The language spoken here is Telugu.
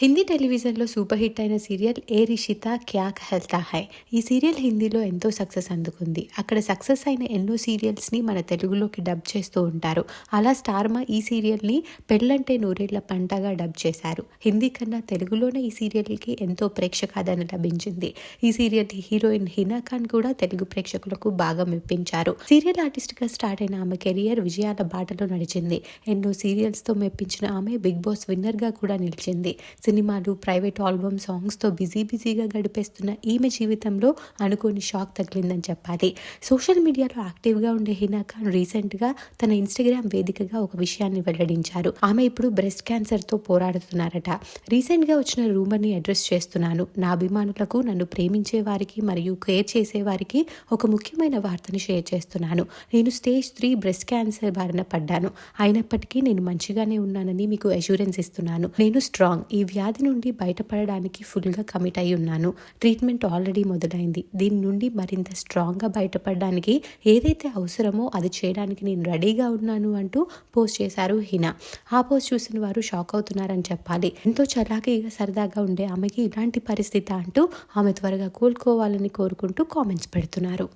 హిందీ టెలివిజన్లో సూపర్ హిట్ అయిన సీరియల్ ఏ రిషిత క్యా హెల్తా హై. ఈ సీరియల్ హిందీలో ఎంతో సక్సెస్ అందుకుంది. అక్కడ సక్సెస్ అయిన ఎన్నో సీరియల్స్ని మన తెలుగులోకి డబ్ చేస్తూ ఉంటారు. అలా స్టార్మా ఈ సీరియల్ని పెళ్ళంటే నూరేళ్ళ పంటగా డబ్ చేశారు. హిందీ కన్నా తెలుగులోనే ఈ సీరియల్కి ఎంతో ప్రేక్షకాదరణ లభించింది. ఈ సీరియల్ హీరోయిన్ హినా ఖాన్ కూడా తెలుగు ప్రేక్షకులకు బాగా మెప్పించారు. సీరియల్ ఆర్టిస్ట్గా స్టార్ట్ అయిన ఆమె కెరియర్ విజయాల బాటలో నడిచింది. ఎన్నో సీరియల్స్తో మెప్పించిన ఆమె బిగ్ బాస్ విన్నర్గా కూడా నిలిచింది. సినిమాలు ప్రైవేట్ ఆల్బమ్ సాంగ్స్తో బిజీ బిజీగా గడిపేస్తున్న ఈమె జీవితంలో అనుకోని షాక్ తగిలిందని చెప్పాలి. సోషల్ మీడియాలో యాక్టివ్గా ఉండే హినా ఖాన్ రీసెంట్గా తన ఇన్స్టాగ్రామ్ వేదికగా ఒక విషయాన్ని వెల్లడించారు. ఆమె ఇప్పుడు బ్రెస్ట్ క్యాన్సర్తో పోరాడుతున్నారట. రీసెంట్గా వచ్చిన రూమర్ని అడ్రస్ చేస్తున్నాను. నా అభిమానులకు నన్ను ప్రేమించే వారికి మరియు కేర్ చేసే వారికి ఒక ముఖ్యమైన వార్తను షేర్ చేస్తున్నాను. నేను స్టేజ్ త్రీ బ్రెస్ట్ క్యాన్సర్ బారిన పడ్డాను. అయినప్పటికీ నేను మంచిగానే ఉన్నానని మీకు అష్యూరెన్స్ ఇస్తున్నాను. నేను స్ట్రాంగ్ ఈ వ్యాధి నుండి బయటపడడానికి ఫుల్గా కమిట్ అయి ఉన్నాను. ట్రీట్మెంట్ ఆల్రెడీ మొదలైంది. దీని నుండి మరింత స్ట్రాంగ్గా బయటపడడానికి ఏదైతే అవసరమో అది చేయడానికి నేను రెడీగా ఉన్నాను అంటూ పోస్ట్ చేశారు హినా. ఆ పోస్ట్ చూసిన వారు షాక్ అవుతున్నారని చెప్పాలి. ఎంతో చలాకీగా సరదాగా ఉండే ఆమెకి ఇలాంటి పరిస్థితి అంటూ ఆమె త్వరగా కోలుకోవాలని కోరుకుంటూ కామెంట్స్ పెడుతున్నారు.